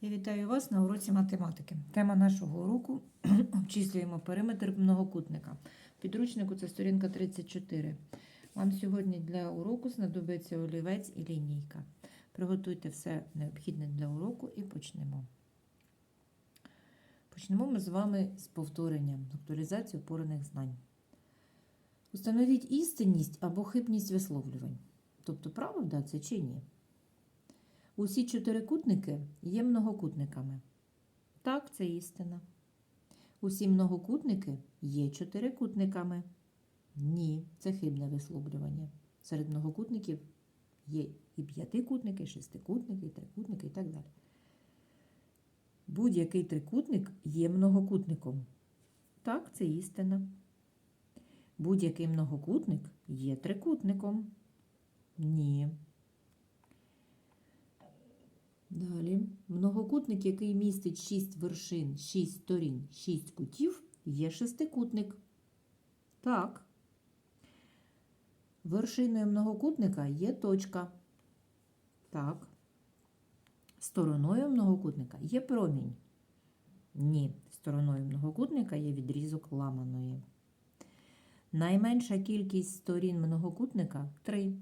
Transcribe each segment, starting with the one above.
Я вітаю вас на уроці математики. Тема нашого уроку обчислюємо периметр многокутника. Підручнику це сторінка 34. Вам сьогодні для уроку знадобиться олівець і лінійка. Приготуйте все необхідне для уроку і почнемо. Почнемо ми з вами з повторення, актуалізації опорених знань. Установіть істинність або хибність висловлювань. Тобто, правда це чи ні? Усі чотирикутники є многокутниками. Так, це істина. Усі многокутники є чотирикутниками. Ні, це хибне висловлювання. Серед многокутників є і п'ятикутники, і шестикутники, і трикутники, і так далі. Будь-який трикутник є многокутником. Так, це істина. Будь-який многокутник є трикутником. Ні. Далі. Многокутник, який містить 6 вершин, 6 сторін, 6 кутів, є шестикутник. Так. Вершиною многокутника є точка. Так. Стороною многокутника є промінь. Ні. Стороною многокутника є відрізок ламаної. Найменша кількість сторін многокутника 3.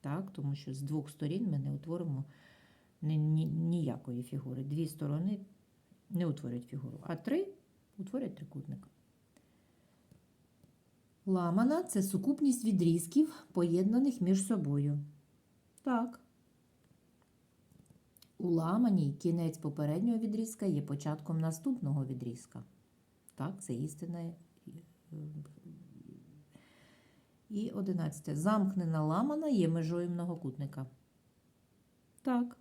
Так, тому що з двох сторін ми не утворимо ні- ні- ніякої фігури. Дві сторони не утворюють фігуру, а три утворять трикутник. Ламана це сукупність відрізків, поєднаних між собою. Так. У ламаній кінець попереднього відрізка є початком наступного відрізка. Так, це істина. І одинадцяте. Замкнена ламана є межою многокутника. Так.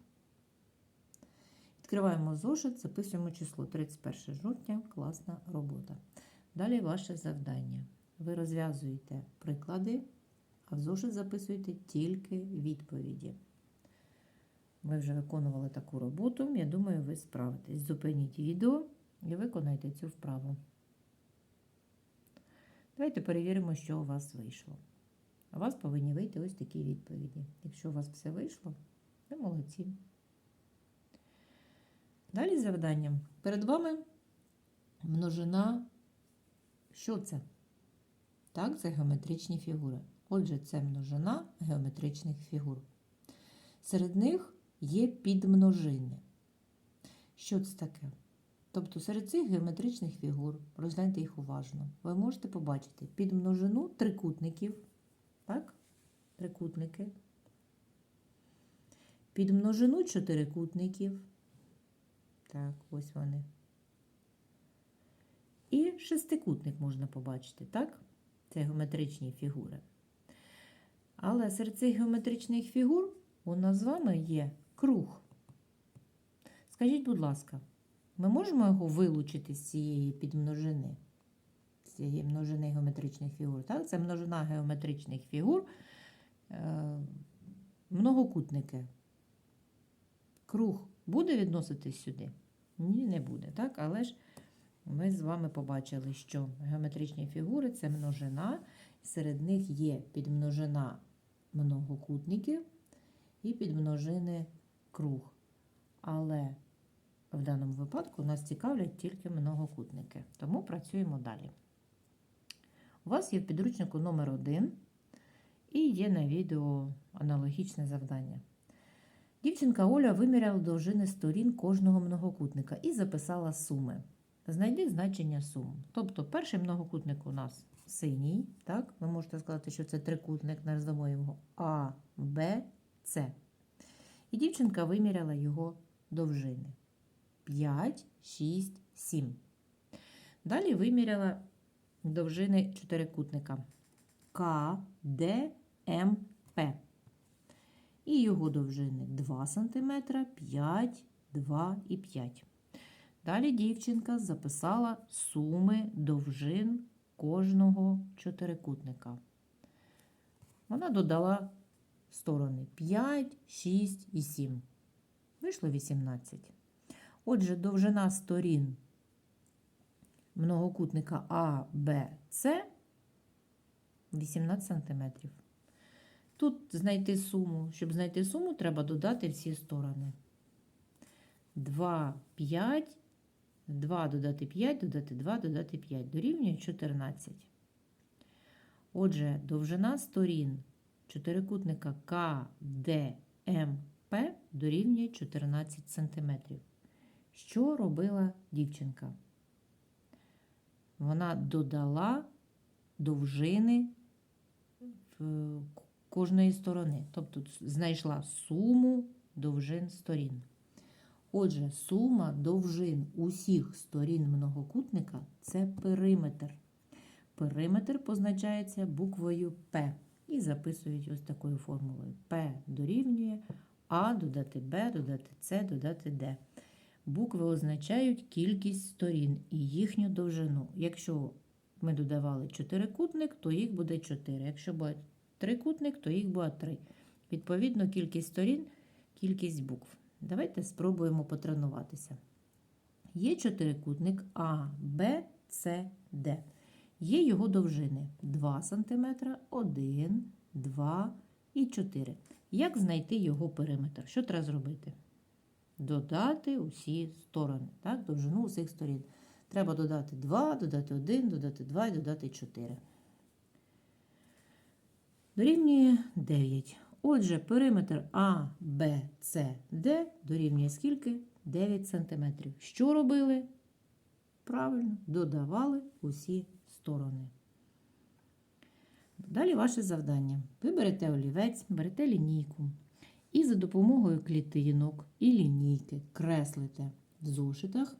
Відкриваємо зошит, записуємо число 31 жовтня. Класна робота. Далі ваше завдання. Ви розв'язуєте приклади, а в зошит записуєте тільки відповіді. Ви вже виконували таку роботу. Я думаю, ви справитесь. Зупиніть відео і виконайте цю вправу. Давайте перевіримо, що у вас вийшло. У вас повинні вийти ось такі відповіді. Якщо у вас все вийшло, ви молодці. Далі завданням. Перед вами множина. Що це? Так, це геометричні фігури. Отже, це множина геометричних фігур. Серед них є підмножини. Що це таке? Тобто серед цих геометричних фігур, розгляньте їх уважно, ви можете побачити підмножину трикутників, так? Трикутники, підмножину чотирикутників, так, ось вони. І шестикутник можна побачити, так? Це геометричні фігури. Але серед цих геометричних фігур у нас з вами є круг. Скажіть, будь ласка, ми можемо його вилучити з цієї підмножини, з цієї множини геометричних фігур. Так? Це множина геометричних фігур, е, многокутники. Круг буде відноситись сюди? Ні, не буде. Так? Але ж ми з вами побачили, що геометричні фігури це множина, серед них є підмножина многокутників і підмножини круг. Але в даному випадку нас цікавлять тільки многокутники. Тому працюємо далі. У вас є в підручнику номер 1 і є на відео аналогічне завдання. Дівчинка Оля виміряла довжини сторін кожного многокутника і записала суми. Знайди значення сум. Тобто перший многокутник у нас синій. Так? Ви можете сказати, що це трикутник, назвемо його А, Б, С. І дівчинка виміряла його довжини. 5, 6, 7. Далі виміряла довжини чотирикутника К, Д, М, П. І його довжини 2 см, 5, 2 і 5. Далі дівчинка записала суми довжин кожного чотирикутника. Вона додала сторони 5, 6 і 7. Вийшло 18. Отже, довжина сторін многокутника А, Б, С 18 см. Тут знайти суму. Щоб знайти суму, треба додати всі сторони. 2, 5, 2 додати 5, додати 2, додати 5 дорівнює 14. Отже, довжина сторін чотирикутника КДМП дорівнює 14 см. Що робила дівчинка? Вона додала довжини кожної сторони, тобто знайшла суму довжин сторін. Отже, сума довжин усіх сторін многокутника це периметр. Периметр позначається буквою П і записують ось такою формулою. П дорівнює А додати Б, додати С, додати Д. Букви означають кількість сторін і їхню довжину. Якщо ми додавали чотирикутник, то їх буде 4. Якщо буде трикутник, то їх буде 3. Відповідно, кількість сторін, кількість букв. Давайте спробуємо потренуватися. Є чотирикутник А, Б, С, Д. Є його довжини 2 см, 1, 2 і 4. Як знайти його периметр? Що треба зробити? Додати усі сторони, так? довжину усіх сторін. Треба додати 2, додати 1, додати 2 і додати 4. Дорівнює 9. Отже, периметр А, Б, С, Д дорівнює скільки? 9 см. Що робили? Правильно, додавали усі сторони. Далі ваше завдання. Ви берете олівець, берете лінійку і за допомогою клітинок і лінійки креслите в зошитах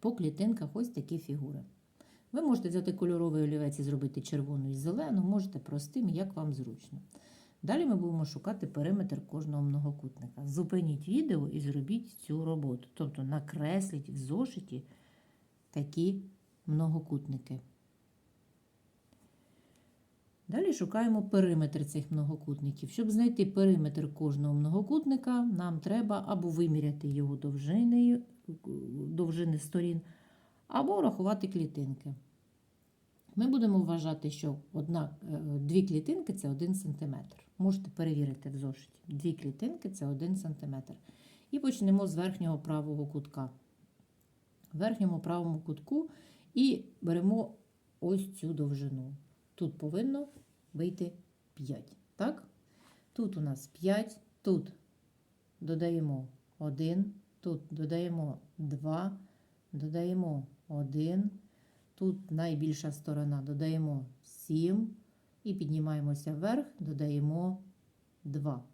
по клітинках ось такі фігури. Ви можете взяти кольоровий олівець і зробити червону і зелену, можете простим, як вам зручно. Далі ми будемо шукати периметр кожного многокутника. Зупиніть відео і зробіть цю роботу. Тобто накресліть в зошиті такі многокутники. Далі шукаємо периметр цих многокутників. Щоб знайти периметр кожного многокутника, нам треба або виміряти його довжини, довжини сторін, або рахувати клітинки. Ми будемо вважати, що одна, е, дві клітинки це 1 см. Можете перевірити в зошиті. Дві клітинки це 1 см. І почнемо з верхнього правого кутка. В верхньому правому кутку і беремо ось цю довжину. Тут повинно вийти 5. Так? Тут у нас 5, тут додаємо 1, тут додаємо 2, додаємо 1, тут найбільша сторона додаємо 7 і піднімаємося вверх, додаємо 2.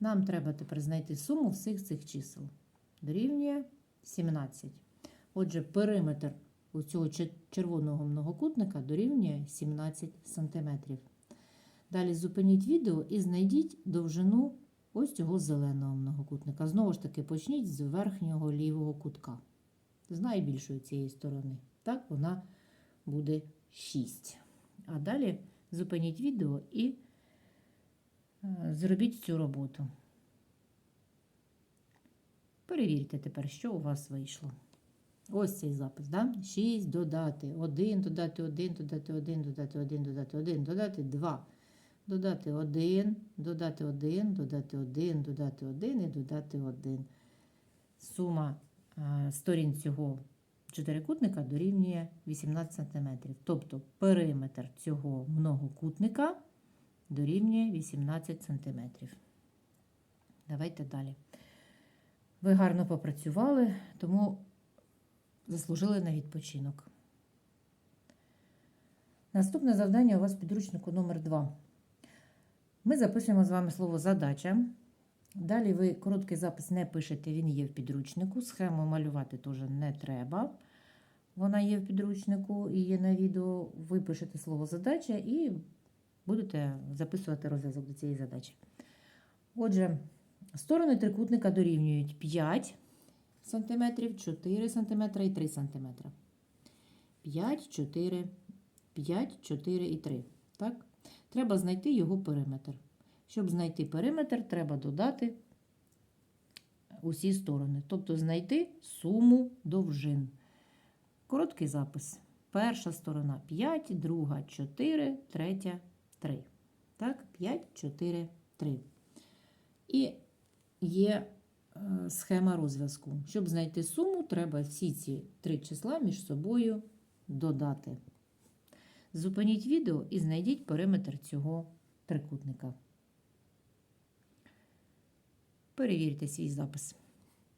Нам треба тепер знайти суму всіх цих чисел. Дорівнює 17. Отже, периметр у цього червоного многокутника дорівнює 17 см. Далі зупиніть відео і знайдіть довжину ось цього зеленого многокутника. Знову ж таки, почніть з верхнього лівого кутка, з найбільшої цієї сторони. Так, вона буде 6. А далі зупиніть відео і е, зробіть цю роботу. Перевірте тепер, що у вас вийшло. Ось цей запис, да? 6 додати 1, додати 1, додати 1, додати 1, додати 1, додати 2, додати 1, додати 1, додати 1, додати 1 і додати 1. Сума сторін цього чотирикутника дорівнює 18 см. Тобто периметр цього многокутника дорівнює 18 см. Давайте далі. Ви гарно попрацювали, тому заслужили на відпочинок. Наступне завдання у вас в підручнику номер 2 Ми записуємо з вами слово задача. Далі ви короткий запис не пишете, він є в підручнику. Схему малювати теж не треба. Вона є в підручнику і є на відео. Ви пишете слово задача і будете записувати розв'язок до цієї задачі. Отже, сторони трикутника дорівнюють 5 см, 4 см і 3 см. 5, 4, 5, 4 і 3. Так? Треба знайти його периметр. Щоб знайти периметр, треба додати усі сторони. Тобто знайти суму довжин. Короткий запис. Перша сторона 5, друга 4, третя 3. Так, 5, 4, 3. І є схема розв'язку. Щоб знайти суму, треба всі ці три числа між собою додати. Зупиніть відео і знайдіть периметр цього трикутника. Перевірте свій запис.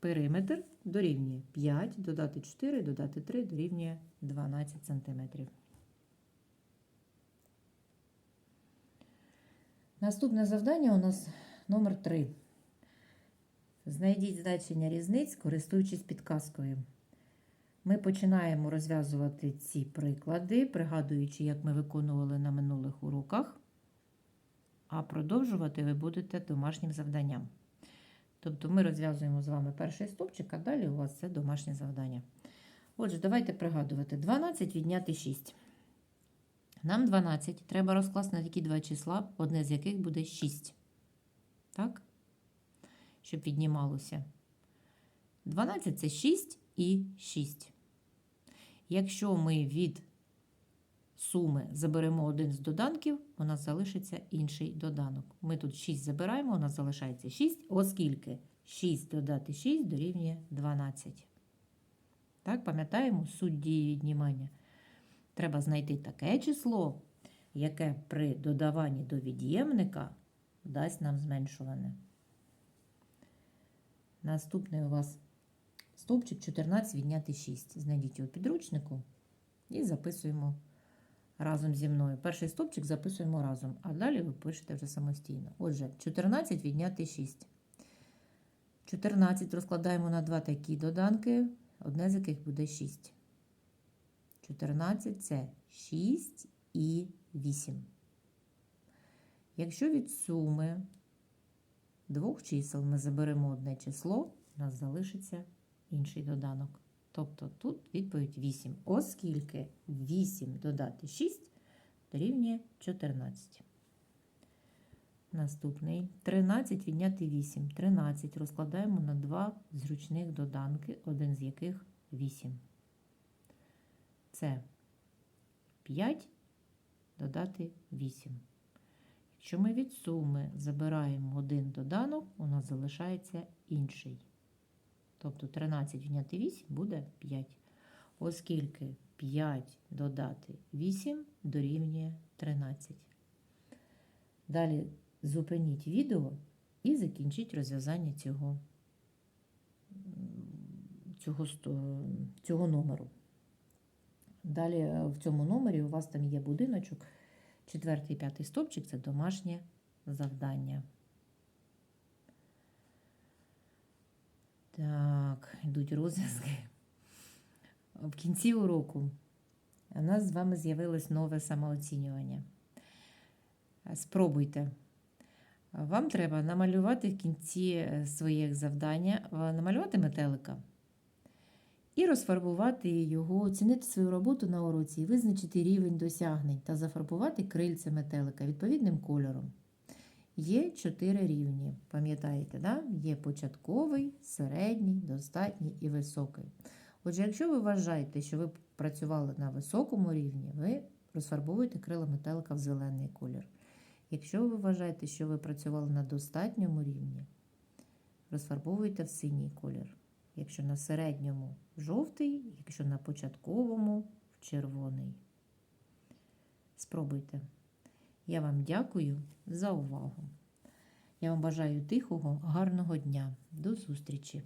Периметр дорівнює 5, додати 4, додати 3 дорівнює 12 см. Наступне завдання у нас номер 3. Знайдіть значення різниць, користуючись підказкою. Ми починаємо розв'язувати ці приклади, пригадуючи, як ми виконували на минулих уроках, а продовжувати ви будете домашнім завданням. Тобто ми розв'язуємо з вами перший стовпчик, а далі у вас це домашнє завдання. Отже, давайте пригадувати: 12 відняти 6. Нам 12 треба розкласти на такі два числа, одне з яких буде 6. Так? Щоб віднімалося. 12 це 6 і 6. Якщо ми від суми заберемо один з доданків, у нас залишиться інший доданок. Ми тут 6 забираємо, у нас залишається 6, оскільки 6 додати 6 дорівнює 12. Так, пам'ятаємо суть дії віднімання. Треба знайти таке число, яке при додаванні до від'ємника дасть нам зменшуване. Наступний у вас стовпчик 14 відняти 6. Знайдіть його підручнику і записуємо разом зі мною. Перший стовпчик записуємо разом, а далі ви пишете вже самостійно. Отже, 14 відняти 6. 14 розкладаємо на два такі доданки, одне з яких буде 6. 14 це 6 і 8. Якщо від суми двох чисел ми заберемо одне число, у нас залишиться інший доданок. Тобто тут відповідь 8, оскільки 8 додати 6 дорівнює 14. Наступний 13 відняти 8. 13 розкладаємо на два зручних доданки, один з яких 8. Це 5 додати 8. Якщо ми від суми забираємо один доданок, у нас залишається інший. Тобто 13 відняти 8 буде 5. Оскільки 5 додати 8 дорівнює 13. Далі зупиніть відео і закінчіть розв'язання цього, цього, цього номеру. Далі в цьому номері у вас там є будиночок. Четвертий і п'ятий стовпчик це домашнє завдання. Так, йдуть розв'язки. В кінці уроку у нас з вами з'явилось нове самооцінювання. Спробуйте. Вам треба намалювати в кінці своїх завдання, намалювати метелика і розфарбувати його, оцінити свою роботу на уроці, і визначити рівень досягнень та зафарбувати крильце метелика відповідним кольором. Є чотири рівні. Пам'ятаєте, да? є початковий, середній, достатній і високий. Отже, якщо ви вважаєте, що ви працювали на високому рівні, ви розфарбовуєте крила метелика в зелений колір. Якщо ви вважаєте, що ви працювали на достатньому рівні, розфарбовуйте в синій колір. Якщо на середньому жовтий, якщо на початковому в червоний. Спробуйте. Я вам дякую за увагу. Я вам бажаю тихого, гарного дня. До зустрічі!